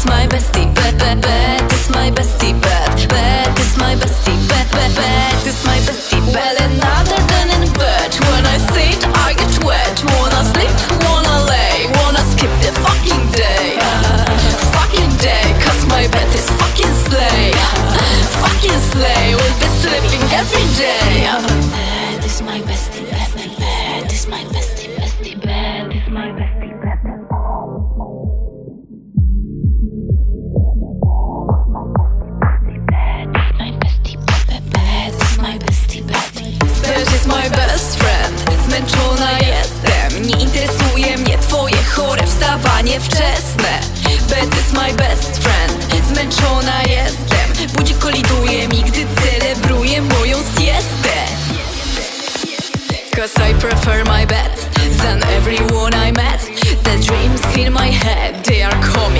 is my bestie, my bestie, my bestie, my bestie, than in bed. When I I get wet. Wanna sleep, wanna lay, wanna skip the fucking day, fucking day. Cause my bed is fucking fucking. We'll be sleeping every day. my bestie, bestie. Też jest my best friend Zmęczona jestem. Nie interesuje mnie twoje chore wstawanie wczesne. Bed is my best friend Zmęczona jestem. Budzi koliduje mi, gdy celebruję moją siestę. Cause I prefer my bed Than everyone I met.